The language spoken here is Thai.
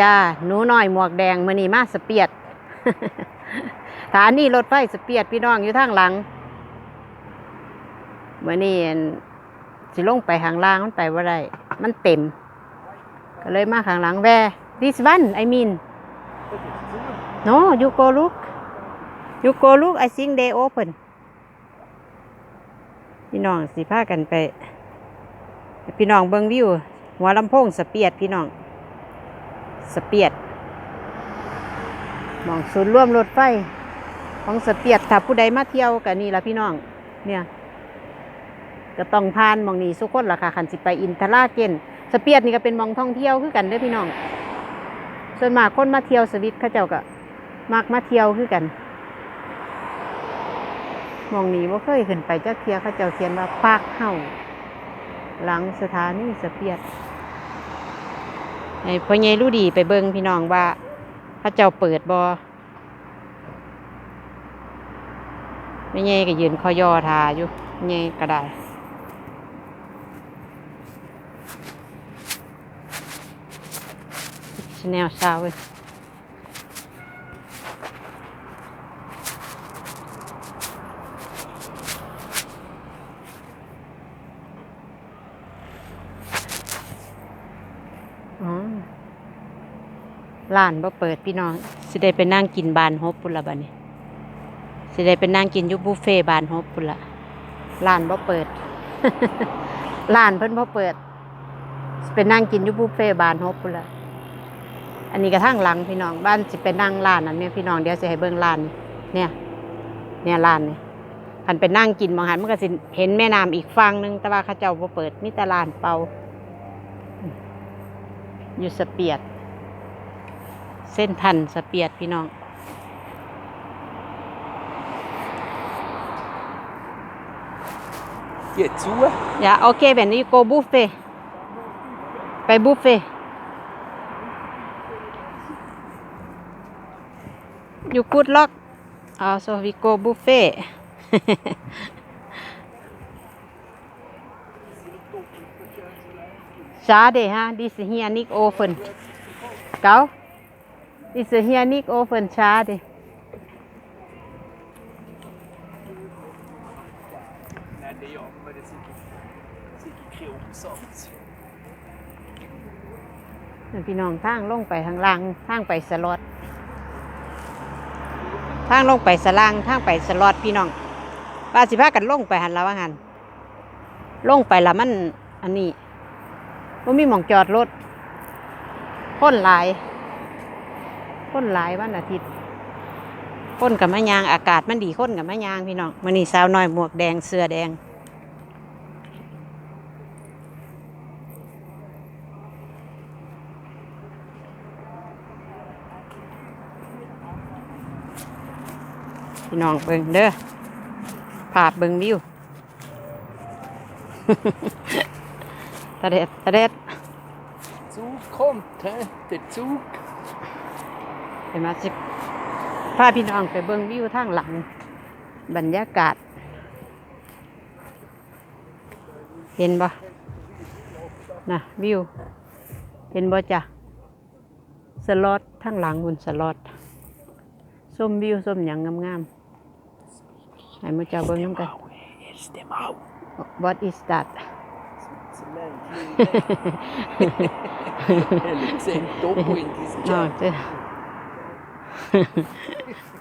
จ้าหนูน้อยหมวกแดงมือนีมาสเปียดฐานีรถไฟสเปียดพี่น้องอยู่ทางหลังมือนี่สิลงไปข้างล่างมันไปว่าไรมันเต็ม ก็เลยมาข้างหลังแว this one I mean no you go look you go look I think they open พี่น้องสิพากันไป พี่น้องเบิงวิวหัวลำโพงสเปียดพี่น้อง สเปียดมองศูนย์ร่วมรถไฟ ของสเปียดถ้าผู้ใดมาเที่ยวกันนี่ละพี่น้อง เนี่ยก็ต้องผ่านมองนี้สุกคนล่ะค่ะคันสิไปอินทราเกนสเปียดนี่ก็เป็นมองท่องเที่ยวคือกันเด้อพี่น้อง ส่วนมากคนมาเที่ยวสวิตเขาเจ้าก็มักมาเที่ยวคือกันมองนี้ว่าเคยขึ้นไปจักเที่ยวเขาเจ้าเขียนว่าปากเฮาหลังสถานีสเปียด ให้พ่อใหญ่รู้ดีไปเบิ่งพี่น้องว่าพระเจ้าเปิดบอไม่ใหญ่ก็ยืนคอยอทาอยู่ใหญ่ก็ได้ชแนลเช้าเว้ย ร้านบ่เปิดพี่น้องสิได้ไปนั่งกินบานฮบปุ่นละบัดนี้สิได้ไปนั่งกินยุบุฟเฟ่บานฮบปุ่นละร้านบ่เปิดร้านเพิ่นบ่เปิดสิไปนั่งกินยุบุฟเฟ่บานฮบปุ่นละอันนี้กระทั่งหลังพี่น้องบ้านสิไปนั่งร้านนั่นเนี่ยพี่น้องเดี๋ยวสิให้เบิ่งร้านเนี่ย เนี่ยร้านเนี่ยคันไปนั่งกินบางหันมันก็สิเห็นแม่น้ำอีกฝั่งหนึงแต่ว่าเขาเจ้าบ่เปิดมีแต่ร้านเป่าอยู่สเปียด เส้นทันสเปียดพี่น้อง Die hat zu. อย่าโอเคแบบนี้โกบุฟเฟ่ไปบุฟเฟ่อยู่กูดล็อกอ๋อ so we go buffet Schade, ha? Diese hier nicht offen. Gell? Diese hier nicht offen, schade. Nein, nee, aber das sind, sind keine Umsatz. พี่น้องทางลงไปทางล่างทางไปสลอดทางลงไปสล่างทางไปสลอดพี่น้องว่าสิพากันลงไปหันแล้วว่าหันลงไปล้วมันอันนี้ว่ามีหมองจอดรถพ้นหลาย พ้นหลายวันอาทิตย์พ้นกับมะยางอากาศมันดีพ้นกับมะยางพี่น้องมันนี่สาวน้อยหมวกแดงเสื้อแดง พี่น้องเบิ่งเด้อภาพเบิ่งวิวตะเด็ดตะเด็ด Zug kommt, hä? Der Zug. เห็นมาสิพาพี่น้องไปเบิ่งวิวทางหลัง บรรยากาศ เห็นบ่นะวิว เห็นบ่จ้ะสลอดทางหลังบนสลอดส้มวิวส้มหยังงามๆให้มาเจ้าเบิ่งน้ำกัน Mau, er ist der Mau. What is that So nein, Er liegt sein Topo in diesem น 嘿嘿嘿